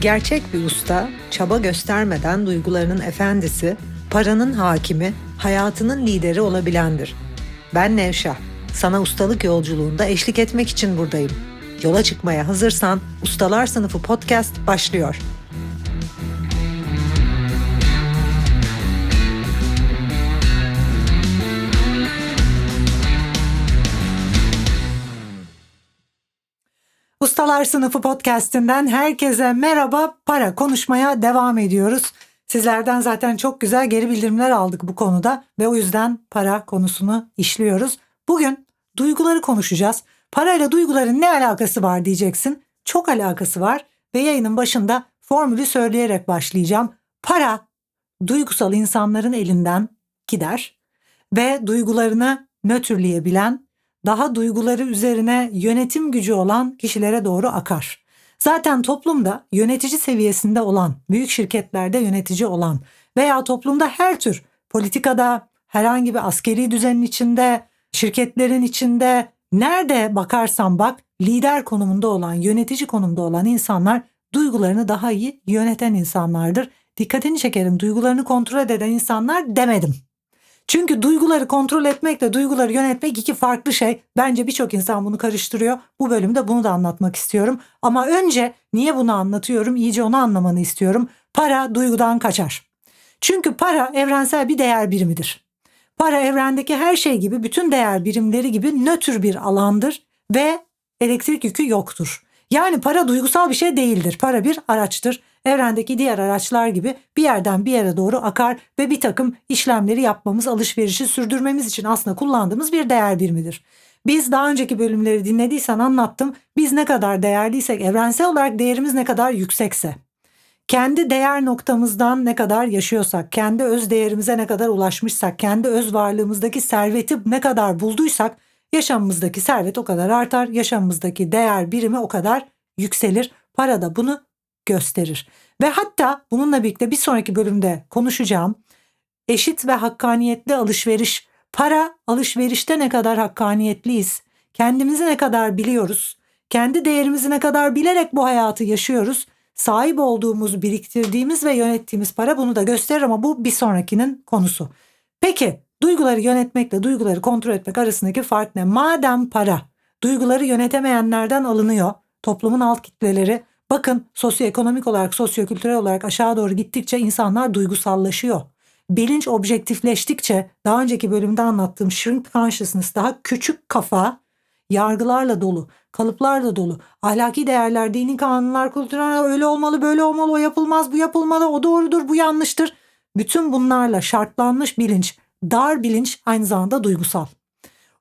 Gerçek bir usta, çaba göstermeden duygularının efendisi, paranın hakimi, hayatının lideri olabilendir. Ben Nevşah. Sana ustalık yolculuğunda eşlik etmek için buradayım. Yola çıkmaya hazırsan Ustalar Sınıfı podcast başlıyor. Ustalar Sınıfı podcast'inden herkese merhaba. Para konuşmaya devam ediyoruz. Sizlerden zaten çok güzel geri bildirimler aldık bu konuda ve o yüzden para konusunu işliyoruz. Bugün duyguları konuşacağız. Parayla duyguların ne alakası var diyeceksin. Çok alakası var ve yayının başında formülü söyleyerek başlayacağım. Para duygusal insanların elinden gider ve duygularını nötrleyebilen, daha duyguları üzerine yönetim gücü olan kişilere doğru akar. Zaten toplumda yönetici seviyesinde olan, büyük şirketlerde yönetici olan veya toplumda her tür politikada, herhangi bir askeri düzenin içinde, şirketlerin içinde nerede bakarsan bak lider konumunda olan, yönetici konumda olan insanlar duygularını daha iyi yöneten insanlardır. Dikkatini çekerim duygularını kontrol eden insanlar demedim. Çünkü duyguları kontrol etmekle duyguları yönetmek iki farklı şey. Bence birçok insan bunu karıştırıyor. Bu bölümde bunu da anlatmak istiyorum. Ama önce niye bunu anlatıyorum? İyice onu anlamanı istiyorum. Para duygudan kaçar. Çünkü para evrensel bir değer birimidir. Para evrendeki her şey gibi bütün değer birimleri gibi nötr bir alandır ve elektrik yükü yoktur. Yani para duygusal bir şey değildir. Para bir araçtır. Evrendeki diğer araçlar gibi bir yerden bir yere doğru akar ve bir takım işlemleri yapmamız, alışverişi sürdürmemiz için aslında kullandığımız bir değer birimidir. Biz daha önceki bölümleri dinlediysen anlattım. Biz ne kadar değerliysek, evrensel olarak değerimiz ne kadar yüksekse, kendi değer noktamızdan ne kadar yaşıyorsak, kendi öz değerimize ne kadar ulaşmışsak, kendi öz varlığımızdaki serveti ne kadar bulduysak yaşamımızdaki servet o kadar artar, yaşamımızdaki değer birimi o kadar yükselir. Para da bunu gösterir. Ve hatta bununla birlikte bir sonraki bölümde konuşacağım eşit ve hakkaniyetli alışveriş. Para alışverişte ne kadar hakkaniyetliyiz, kendimizi ne kadar biliyoruz, kendi değerimizi ne kadar bilerek bu hayatı yaşıyoruz. Sahip olduğumuz, biriktirdiğimiz ve yönettiğimiz para bunu da gösterir ama bu bir sonrakinin konusu. Peki duyguları yönetmekle duyguları kontrol etmek arasındaki fark ne? Madem para duyguları yönetemeyenlerden alınıyor, toplumun alt kitleleri Bakın sosyoekonomik olarak, sosyokültürel olarak aşağı doğru gittikçe insanlar duygusallaşıyor. Bilinç objektifleştikçe daha önceki bölümde anlattığım shrink consciousness daha küçük kafa yargılarla dolu, kalıplarla dolu, ahlaki değerler, dini kanunlar, kültürel öyle olmalı, böyle olmalı, o yapılmaz, bu yapılmalı, o doğrudur, bu yanlıştır. Bütün bunlarla şartlanmış bilinç, dar bilinç aynı zamanda duygusal.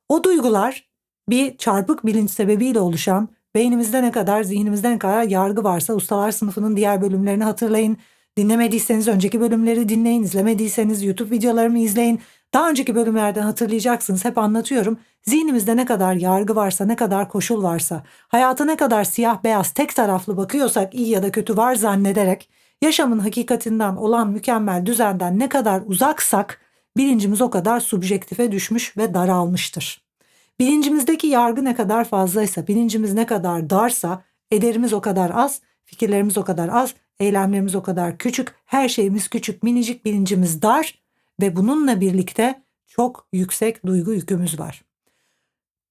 O duygular bir çarpık bilinç sebebiyle oluşan Beynimizde ne kadar, zihnimizde ne kadar yargı varsa ustalar sınıfının diğer bölümlerini hatırlayın. Dinlemediyseniz önceki bölümleri dinleyin, izlemediyseniz YouTube videolarımı izleyin. Daha önceki bölümlerden hatırlayacaksınız hep anlatıyorum. Zihnimizde ne kadar yargı varsa, ne kadar koşul varsa, hayata ne kadar siyah beyaz tek taraflı bakıyorsak iyi ya da kötü var zannederek, yaşamın hakikatinden olan mükemmel düzenden ne kadar uzaksak bilincimiz o kadar subjektife düşmüş ve daralmıştır. Bilincimizdeki yargı ne kadar fazlaysa, bilincimiz ne kadar darsa, ederimiz o kadar az, fikirlerimiz o kadar az, eylemlerimiz o kadar küçük, her şeyimiz küçük, minicik bilincimiz dar ve bununla birlikte çok yüksek duygu yükümüz var.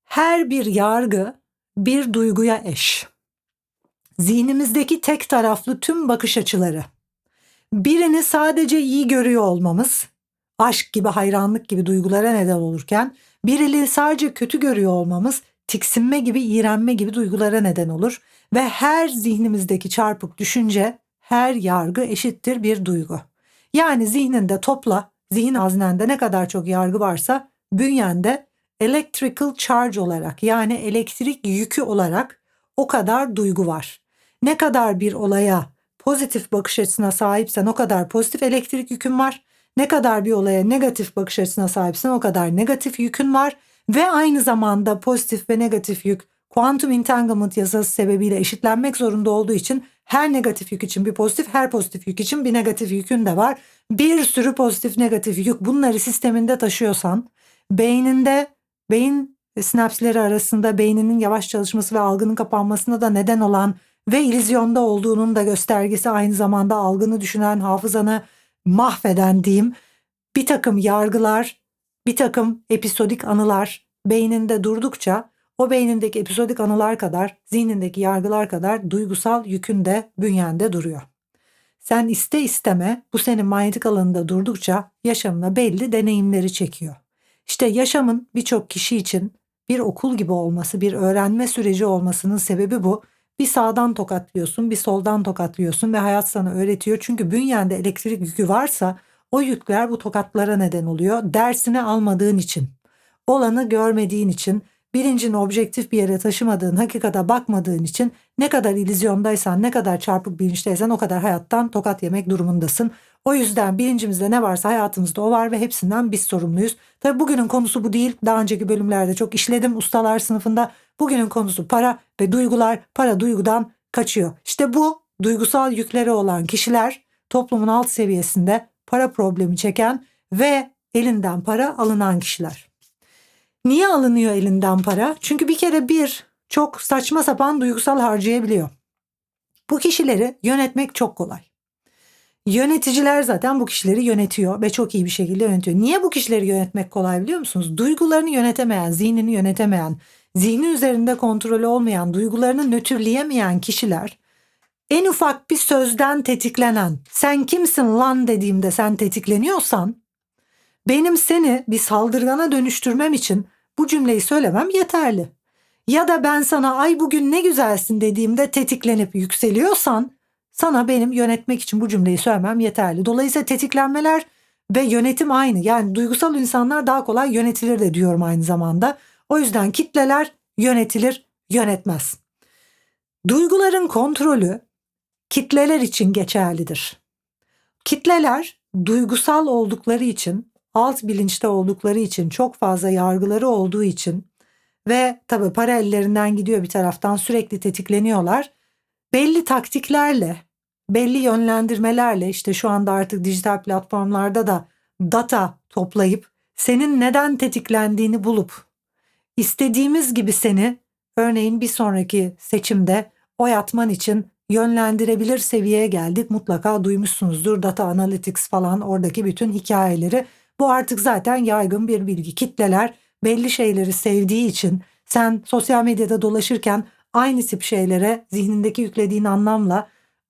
Her bir yargı bir duyguya eş. Zihnimizdeki tek taraflı tüm bakış açıları. Birini sadece iyi görüyor olmamız, aşk gibi, hayranlık gibi duygulara neden olurken Birini sadece kötü görüyor olmamız tiksinme gibi, iğrenme gibi duygulara neden olur ve her zihnimizdeki çarpık düşünce, her yargı eşittir bir duygu. Yani zihninde topla, zihin haznende ne kadar çok yargı varsa bünyende electrical charge olarak yani elektrik yükü olarak o kadar duygu var. Ne kadar bir olaya pozitif bakış açısına sahipsen o kadar pozitif elektrik yükün var. Ne kadar bir olaya negatif bakış açısına sahipsen o kadar negatif yükün var ve aynı zamanda pozitif ve negatif yük kuantum entanglement yasası sebebiyle eşitlenmek zorunda olduğu için Her negatif yük için bir pozitif, her pozitif yük için bir negatif yükün de var. Bir sürü pozitif negatif yük bunları sisteminde taşıyorsan beyninde beyin sinapsleri arasında beyninin yavaş çalışması ve algının kapanmasına da neden olan ve ilizyonda olduğunun da göstergesi aynı zamanda algını düşünen, hafızanı mahveden diyeyim bir takım yargılar, bir takım episodik anılar beyninde durdukça o beynindeki episodik anılar kadar, zihnindeki yargılar kadar duygusal yükün de bünyende duruyor. Sen iste isteme bu senin manyetik alanında durdukça yaşamına belli deneyimleri çekiyor. İşte yaşamın birçok kişi için bir okul gibi olması, bir öğrenme süreci olmasının sebebi bu. Bir sağdan tokatlıyorsun, bir soldan tokatlıyorsun ve hayat sana öğretiyor. Çünkü bünyende elektrik yükü varsa o yükler bu tokatlara neden oluyor. Dersini almadığın için, olanı görmediğin için, bilincini objektif bir yere taşımadığın, hakikate bakmadığın için ne kadar ilizyondaysan, ne kadar çarpık bilinçteysen o kadar hayattan tokat yemek durumundasın. O yüzden bilincimizde ne varsa hayatımızda o var ve hepsinden biz sorumluyuz. Tabi bugünün konusu bu değil. Daha önceki bölümlerde çok işledim ustalar sınıfında. Bugünün konusu para ve duygular. Para duygudan kaçıyor. İşte bu duygusal yükleri olan kişiler toplumun alt seviyesinde para problemi çeken ve elinden para alınan kişiler. Niye alınıyor elinden para? Çünkü bir kere bir çok saçma sapan duygusal harcayabiliyor. Bu kişileri yönetmek çok kolay. Yöneticiler zaten bu kişileri yönetiyor ve çok iyi bir şekilde yönetiyor. Niye bu kişileri yönetmek kolay biliyor musunuz? Duygularını yönetemeyen, zihnini yönetemeyen, zihni üzerinde kontrolü olmayan, duygularını nötrleyemeyen kişiler en ufak bir sözden tetiklenen, sen kimsin lan dediğimde sen tetikleniyorsan, benim seni bir saldırgana dönüştürmem için bu cümleyi söylemem yeterli. Ya da ben sana ay bugün ne güzelsin dediğimde tetiklenip yükseliyorsan, sana benim yönetmek için bu cümleyi söylemem yeterli. Dolayısıyla tetiklenmeler ve yönetim aynı. Yani duygusal insanlar daha kolay yönetilir de diyorum aynı zamanda. O yüzden kitleler yönetilir, yönetmez. Duyguların kontrolü kitleler için geçerlidir. Kitleler duygusal oldukları için, alt bilinçte oldukları için, çok fazla yargıları olduğu için ve tabii para ellerinden gidiyor bir taraftan sürekli tetikleniyorlar. Belli taktiklerle, belli yönlendirmelerle işte şu anda artık dijital platformlarda da data toplayıp senin neden tetiklendiğini bulup istediğimiz gibi seni örneğin bir sonraki seçimde oy atman için yönlendirebilir seviyeye geldik. Mutlaka duymuşsunuzdur data analytics falan oradaki bütün hikayeleri. Bu artık zaten yaygın bir bilgi. Kitleler belli şeyleri sevdiği için sen sosyal medyada dolaşırken aynı tip şeylere zihnindeki yüklediğin anlamla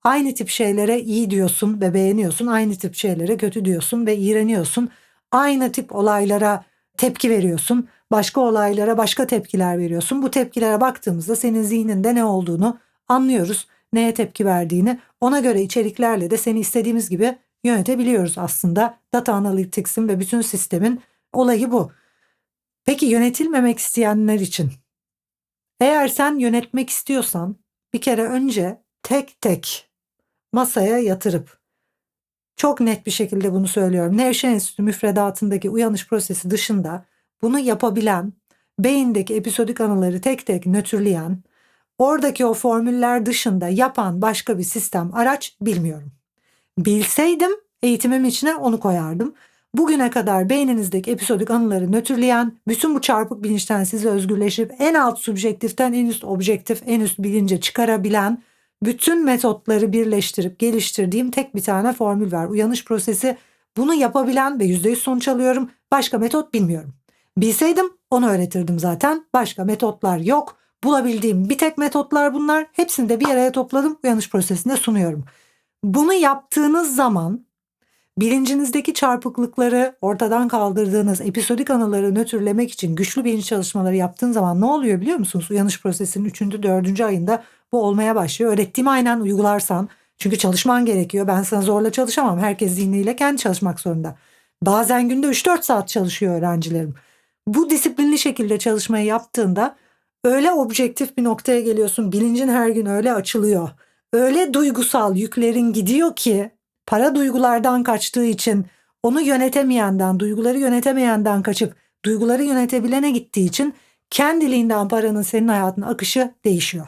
aynı tip şeylere iyi diyorsun ve beğeniyorsun. Aynı tip şeylere kötü diyorsun ve iğreniyorsun. Aynı tip olaylara tepki veriyorsun. Başka olaylara başka tepkiler veriyorsun. Bu tepkilere baktığımızda senin zihninde ne olduğunu anlıyoruz neye tepki verdiğini ona göre içeriklerle de seni istediğimiz gibi yönetebiliyoruz aslında. Data Analytics'in ve bütün sistemin olayı bu. Peki yönetilmemek isteyenler için eğer sen yönetmek istiyorsan bir kere önce tek tek masaya yatırıp çok net bir şekilde bunu söylüyorum. Nevşehir Enstitüsü müfredatındaki uyanış prosesi dışında bunu yapabilen, beyindeki episodik anıları tek tek nötrleyen, Oradaki o formüller dışında yapan başka bir sistem, araç bilmiyorum. Bilseydim eğitimim içine onu koyardım. Bugüne kadar beyninizdeki episodik anıları nötrleyen, bütün bu çarpık bilinçten sizi özgürleşip en alt subjektiften en üst objektif, en üst bilince çıkarabilen bütün metotları birleştirip geliştirdiğim tek bir tane formül var. Uyanış prosesi bunu yapabilen ve %100 sonuç alıyorum. Başka metot bilmiyorum. Bilseydim onu öğretirdim zaten. Başka metotlar yok. Bulabildiğim bir tek metotlar bunlar. Hepsini de bir araya topladım. Uyanış prosesinde sunuyorum. Bunu yaptığınız zaman bilincinizdeki çarpıklıkları ortadan kaldırdığınız episodik anıları nötrlemek için güçlü bilinç çalışmaları yaptığın zaman ne oluyor biliyor musunuz? Uyanış prosesinin 3. 4. ayında bu olmaya başlıyor. Öğrettiğimi aynen uygularsan çünkü çalışman gerekiyor. Ben sana zorla çalışamam. Herkes zihniyle kendi çalışmak zorunda. Bazen günde 3-4 saat çalışıyor öğrencilerim. Bu disiplinli şekilde çalışmayı yaptığında öyle objektif bir noktaya geliyorsun. Bilincin her gün öyle açılıyor. Öyle duygusal yüklerin gidiyor ki para duygulardan kaçtığı için onu yönetemeyenden, duyguları yönetemeyenden kaçıp duyguları yönetebilene gittiği için kendiliğinden paranın senin hayatına akışı değişiyor.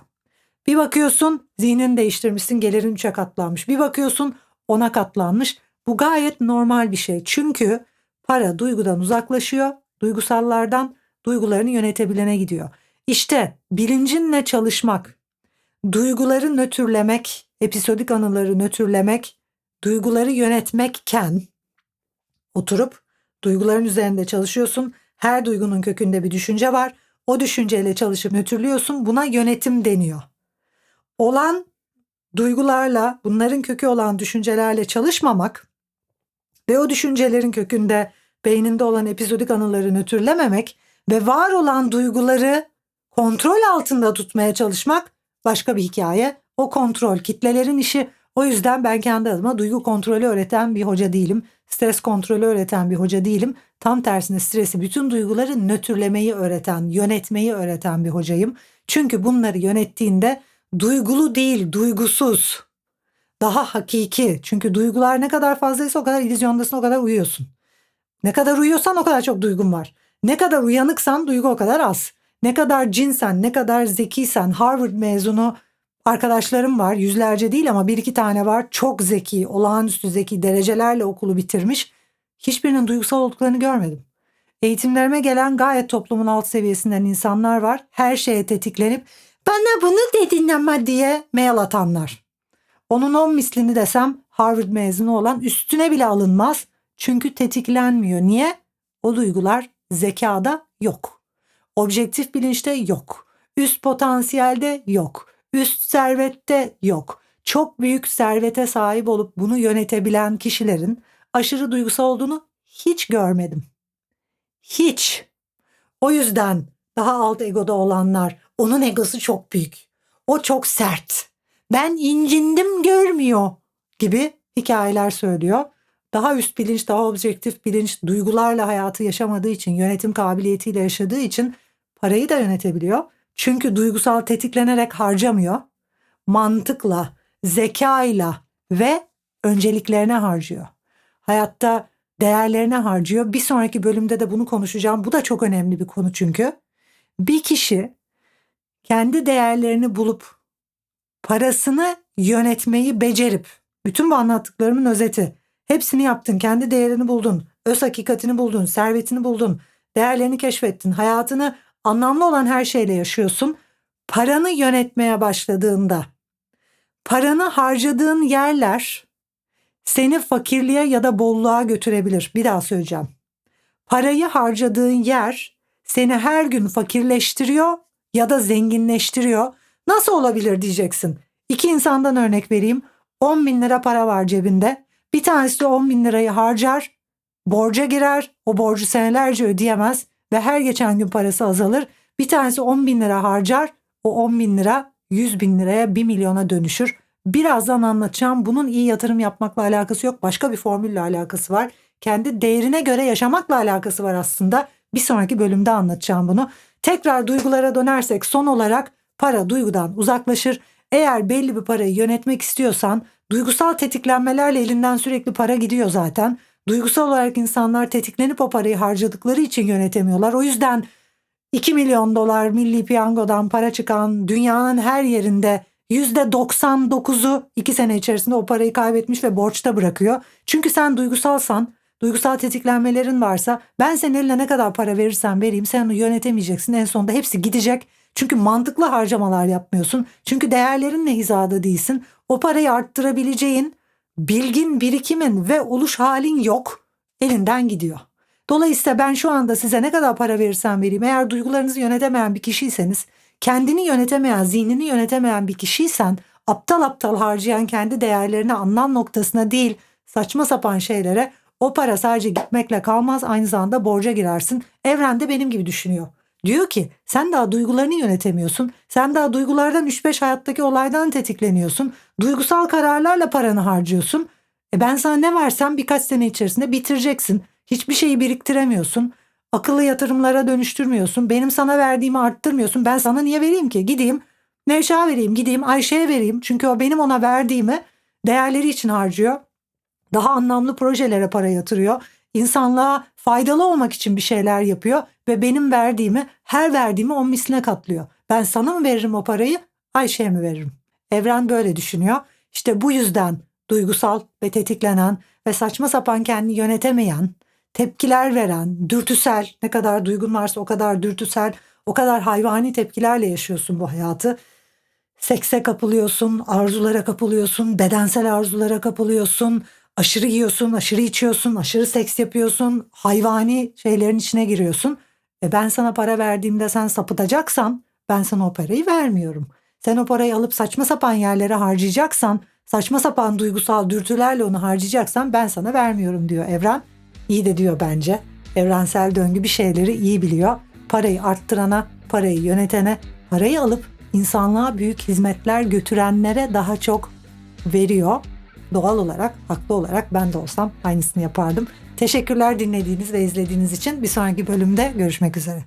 Bir bakıyorsun zihnini değiştirmişsin gelirin üçe katlanmış. Bir bakıyorsun ona katlanmış. Bu gayet normal bir şey. Çünkü para duygudan uzaklaşıyor. Duygusallardan duygularını yönetebilene gidiyor. İşte bilincinle çalışmak, duyguları nötrlemek, episodik anıları nötrlemek, duyguları yönetmekken oturup duyguların üzerinde çalışıyorsun. Her duygunun kökünde bir düşünce var. O düşünceyle çalışıp nötrlüyorsun. Buna yönetim deniyor. Olan duygularla, bunların kökü olan düşüncelerle çalışmamak ve o düşüncelerin kökünde beyninde olan epizodik anıları nötrlememek ve var olan duyguları kontrol altında tutmaya çalışmak başka bir hikaye. O kontrol kitlelerin işi. O yüzden ben kendi adıma duygu kontrolü öğreten bir hoca değilim. Stres kontrolü öğreten bir hoca değilim. Tam tersine stresi bütün duyguları nötrlemeyi öğreten, yönetmeyi öğreten bir hocayım. Çünkü bunları yönettiğinde duygulu değil, duygusuz. Daha hakiki. Çünkü duygular ne kadar fazlaysa o kadar illüzyondasın, o kadar uyuyorsun. Ne kadar uyuyorsan o kadar çok duygun var. Ne kadar uyanıksan duygu o kadar az. Ne kadar cinsen, ne kadar zekiysen Harvard mezunu arkadaşlarım var. Yüzlerce değil ama bir iki tane var. Çok zeki, olağanüstü zeki derecelerle okulu bitirmiş. Hiçbirinin duygusal olduklarını görmedim. Eğitimlerime gelen gayet toplumun alt seviyesinden insanlar var. Her şeye tetiklenip bana bunu dedin ama diye mail atanlar. Onun on mislini desem Harvard mezunu olan üstüne bile alınmaz. Çünkü tetiklenmiyor. Niye? O duygular zekada yok. Objektif bilinçte yok. Üst potansiyelde yok. Üst servette yok. Çok büyük servete sahip olup bunu yönetebilen kişilerin aşırı duygusal olduğunu hiç görmedim. Hiç. O yüzden daha alt egoda olanlar onun egosu çok büyük. O çok sert. Ben incindim görmüyor gibi hikayeler söylüyor. Daha üst bilinç, daha objektif bilinç, duygularla hayatı yaşamadığı için, yönetim kabiliyetiyle yaşadığı için parayı da yönetebiliyor. Çünkü duygusal tetiklenerek harcamıyor. Mantıkla, zekayla ve önceliklerine harcıyor. Hayatta değerlerine harcıyor. Bir sonraki bölümde de bunu konuşacağım. Bu da çok önemli bir konu çünkü. Bir kişi kendi değerlerini bulup parasını yönetmeyi becerip bütün bu anlattıklarımın özeti. Hepsini yaptın, kendi değerini buldun, öz hakikatini buldun, servetini buldun, değerlerini keşfettin, hayatını anlamlı olan her şeyle yaşıyorsun. Paranı yönetmeye başladığında paranı harcadığın yerler seni fakirliğe ya da bolluğa götürebilir. Bir daha söyleyeceğim. Parayı harcadığın yer seni her gün fakirleştiriyor ya da zenginleştiriyor. Nasıl olabilir diyeceksin. İki insandan örnek vereyim. 10 bin lira para var cebinde. Bir tanesi 10 bin lirayı harcar, borca girer, o borcu senelerce ödeyemez ve her geçen gün parası azalır. Bir tanesi 10 bin lira harcar, o 10 bin lira 100 bin liraya 1 milyona dönüşür. Birazdan anlatacağım. Bunun iyi yatırım yapmakla alakası yok. Başka bir formülle alakası var. Kendi değerine göre yaşamakla alakası var aslında. Bir sonraki bölümde anlatacağım bunu. Tekrar duygulara dönersek son olarak para duygudan uzaklaşır. Eğer belli bir parayı yönetmek istiyorsan duygusal tetiklenmelerle elinden sürekli para gidiyor zaten. Duygusal olarak insanlar tetiklenip o parayı harcadıkları için yönetemiyorlar. O yüzden 2 milyon dolar milli piyangodan para çıkan dünyanın her yerinde %99'u 2 sene içerisinde o parayı kaybetmiş ve borçta bırakıyor. Çünkü sen duygusalsan, duygusal tetiklenmelerin varsa ben senin eline ne kadar para verirsen vereyim sen onu yönetemeyeceksin. En sonunda hepsi gidecek. Çünkü mantıklı harcamalar yapmıyorsun. Çünkü değerlerinle hizada değilsin. O parayı arttırabileceğin bilgin, birikimin ve oluş halin yok. Elinden gidiyor. Dolayısıyla ben şu anda size ne kadar para verirsem vereyim eğer duygularınızı yönetemeyen bir kişiyseniz kendini yönetemeyen, zihnini yönetemeyen bir kişiysen aptal aptal harcayan kendi değerlerini anlam noktasına değil saçma sapan şeylere o para sadece gitmekle kalmaz aynı zamanda borca girersin. Evrende benim gibi düşünüyor. Diyor ki sen daha duygularını yönetemiyorsun. Sen daha duygulardan 3-5 hayattaki olaydan tetikleniyorsun. Duygusal kararlarla paranı harcıyorsun. E ben sana ne versem birkaç sene içerisinde bitireceksin. Hiçbir şeyi biriktiremiyorsun. Akıllı yatırımlara dönüştürmüyorsun. Benim sana verdiğimi arttırmıyorsun. Ben sana niye vereyim ki? Gideyim Nevşah'a vereyim, gideyim Ayşe'ye vereyim. Çünkü o benim ona verdiğimi değerleri için harcıyor. Daha anlamlı projelere para yatırıyor. İnsanlığa faydalı olmak için bir şeyler yapıyor ve benim verdiğimi, her verdiğimi on misline katlıyor. Ben sana mı veririm o parayı? Ayşe'ye mi veririm? Evren böyle düşünüyor. İşte bu yüzden duygusal ve tetiklenen ve saçma sapan kendini yönetemeyen, tepkiler veren, dürtüsel, ne kadar duygun varsa o kadar dürtüsel, o kadar hayvani tepkilerle yaşıyorsun bu hayatı. Sekse kapılıyorsun, arzulara kapılıyorsun, bedensel arzulara kapılıyorsun, aşırı yiyorsun, aşırı içiyorsun, aşırı seks yapıyorsun, hayvani şeylerin içine giriyorsun. E ben sana para verdiğimde sen sapıtacaksan ben sana o parayı vermiyorum. Sen o parayı alıp saçma sapan yerlere harcayacaksan, saçma sapan duygusal dürtülerle onu harcayacaksan ben sana vermiyorum diyor Evren. İyi de diyor bence. Evrensel döngü bir şeyleri iyi biliyor. Parayı arttırana, parayı yönetene, parayı alıp insanlığa büyük hizmetler götürenlere daha çok veriyor. Doğal olarak, haklı olarak ben de olsam aynısını yapardım. Teşekkürler dinlediğiniz ve izlediğiniz için. Bir sonraki bölümde görüşmek üzere.